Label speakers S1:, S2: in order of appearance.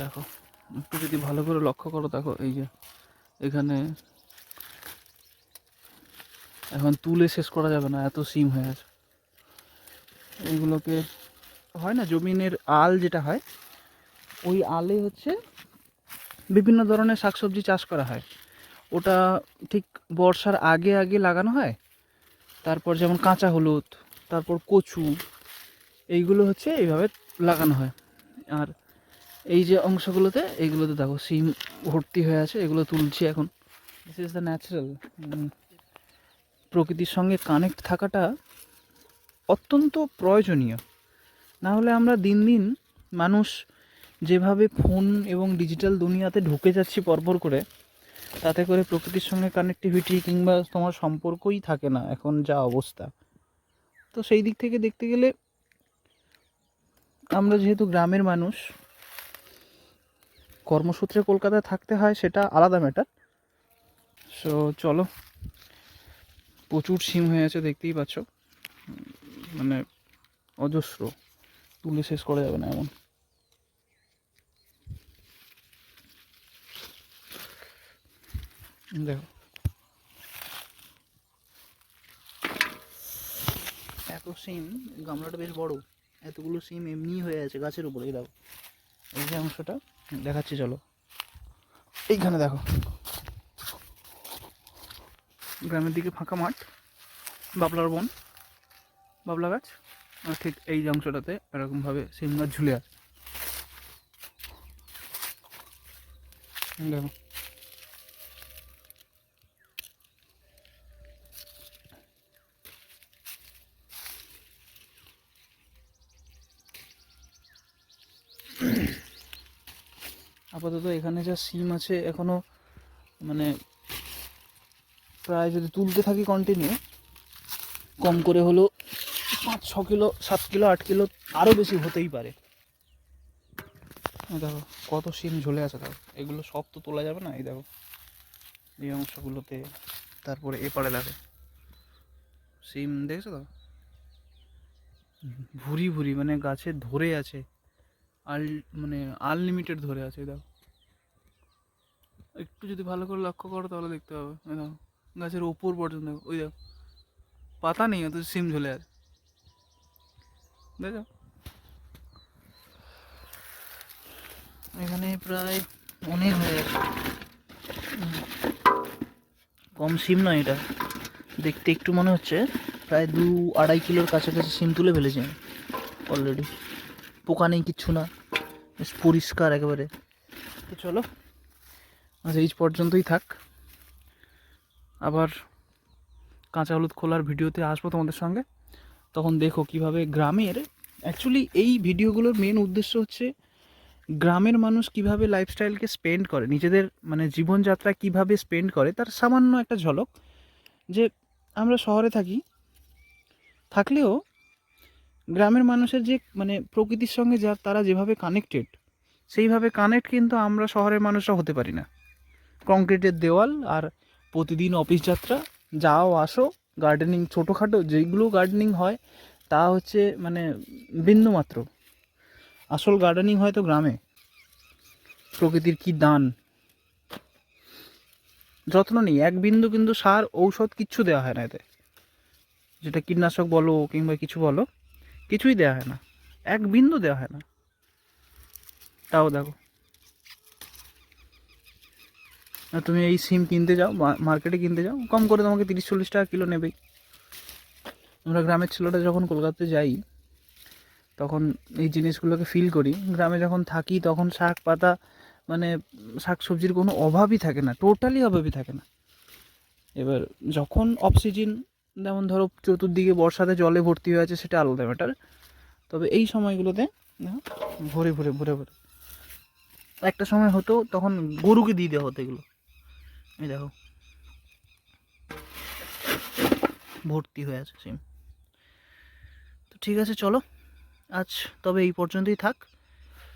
S1: দেখো, একটু যদি ভালো করে লক্ষ্য করো, দেখো, এই যে এখানে এখন তুলে শেষ করা যাবে না, এত সিম হয়ে আছে। এইগুলোকে হয় না, জমিনের আল যেটা হয়, ওই আলে হচ্ছে বিভিন্ন ধরনের শাকসবজি চাষ করা হয়। ওটা ঠিক বর্ষার আগে আগে লাগানো হয়, তারপর যেমন কাঁচা হলুদ, তারপর কচু, এইগুলো হচ্ছে এইভাবে লাগানো হয়। আর এই যে অংশগুলোতে, এইগুলোতে দেখো, সিম ভর্তি হয়ে আছে, এগুলো তুলছি এখন। দিস ইজ দ্য ন্যাচারাল প্রকৃতির সঙ্গে কানেক্ট থাকাটা অত্যন্ত প্রয়োজনীয়। না হলে আমরা দিন দিন মানুষ যেভাবে ফোন এবং ডিজিটাল দুনিয়াতে ঢুকে যাচ্ছি পরপর করে, তাতে করে প্রকৃতির সঙ্গে কানেক্টিভিটি কিংবা তোমার সম্পর্কই থাকে না, এখন যা অবস্থা। তো সেই দিক থেকে দেখতে গেলে, আমরা যেহেতু গ্রামের মানুষ কর্মসূত্রে কলকাতায় থাকতে হয়, সেটা আলাদা ম্যাটার সো চলো। প্রচুর সিম হয়ে আছে, দেখতেই পাচ্ছ। মানে অজস্র। তুলে শেষ করা যাবে না এমন। দেখো। এত সিম, গামলাটা বেশ বড়। এতগুলো সিম এমনি হয়ে আছে গাছের উপরে দেখো। এই যে অংশটা, দেখাচ্ছি, চলো। এইখানে দেখো। গ্রামের দিকে ফাঁকা মাঠ, বাবলার বন, বাবলা গাছ, আর ঠিক এই যে অংশটাতে এরকমভাবে সিম গাছ ঝুলে আছে। দেখো। আপাতত এখানে যা সিম আছে এখনও মানে প্রায় যদি তুলতে থাকি কন্টিনিউ কম করে হলো পাঁচ, ছ কিলো, সাত কিলো, আট কিলো আরও বেশি হতেই পারে। দেখো, কত সিম ঝুলে আছে দেখো। এগুলো সব তো তোলা যাবে না? এই দেখো, এই অংশগুলোতে তারপরে এপারে দেখো। সিম দেখছ তো? ভুরি ভুরি মানে গাছে ধরে আছে। আল মানে আনলিমিটেড ধরে আছে দেখো। একটু যদি ভালো করে লক্ষ্য করো তাহলে দেখতে পাবে দেখো। গাছের ওপর পর্যন্ত, ওই দেখো। পাতা নেই অত সিম ঝুলে আছে। দেখো। এখানে প্রায় অনেক হয়ে গেছে। কম সিম নয় এটা। দেখতে একটু মনে হচ্ছে, প্রায় দু আড়াই কিলোর কাছাকাছি সিম তুলে ফেলেছি অলরেডি পোকা নেই, কিচ্ছু না। বেশ পরিষ্কার একেবারে। তো চলো, আজ এই পর্যন্তই থাক। আবার কাঁচা হলুদ খোলার ভিডিওতে আসব তোমাদের সঙ্গে। তখন দেখো কীভাবে গ্রামের অ্যাকচুয়ালি এই ভিডিওগুলোর মেন উদ্দেশ্য হচ্ছে গ্রামের মানুষ কীভাবে লাইফস্টাইলকে স্পেন্ড করে, নিজেদের মানে জীবনযাত্রা কীভাবে স্পেন্ড করে, তার সামান্য একটা ঝলক। যে আমরা শহরে থাকি, থাকলেও গ্রামের মানুষের যে মানে প্রকৃতির সঙ্গে যা, তারা যেভাবে কানেক্টেড সেইভাবে কানেক্ট কিন্তু আমরা শহরের মানুষরা হতে পারি না। কংক্রিটের দেওয়াল আর প্রতিদিন অফিস যাত্রা, যাও, আসো গার্ডেনিং ছোটোখাটো যেগুলো গার্ডেনিং হয়, তা হচ্ছে মানে বিন্দুমাত্র আসল গার্ডেনিং হয় তো গ্রামে। প্রকৃতির কি দান? যত্ন নেই। এক বিন্দু কিন্তু সার, ঔষধ কিচ্ছু দেওয়া হয় না এতে। যেটা কীটনাশক বলো কিংবা কিছু বলো কিছুই দেওয়া হয় না। এক বিন্দু দেওয়া হয় না। তাও দেখো। তুমি এই সিম কিনতে যাও মার্কেটে কিনতে যাও, কম করে তোমাকে তিরিশ চল্লিশ টাকা কিলো নেবেই। আমরা গ্রামের ছেলেটা যখন কলকাতাতে যাই, তখন এই জিনিসগুলোকে ফিল করি। গ্রামে যখন থাকি, তখন শাক পাতা মানে শাক সবজির কোনো অভাবই থাকে না টোটালি অভাবই থাকে না। এবার যখন অফ সিজন যেমন ধরো চতুর্দিকে বর্ষাতে জলে ভর্তি হয়ে আছে, সেটা আলাদা ম্যাটার তবে এই সময়গুলোতে ভরে ভরে ভরে ভরে। একটা সময় হতো, তখন গরুকে দিয়ে দেওয়া হতো এগুলো। এই দেখো। ভর্তি হয়ে আছে সিম তো ঠিক আছে, চলো। আজ তবে এই পর্যন্তই থাক।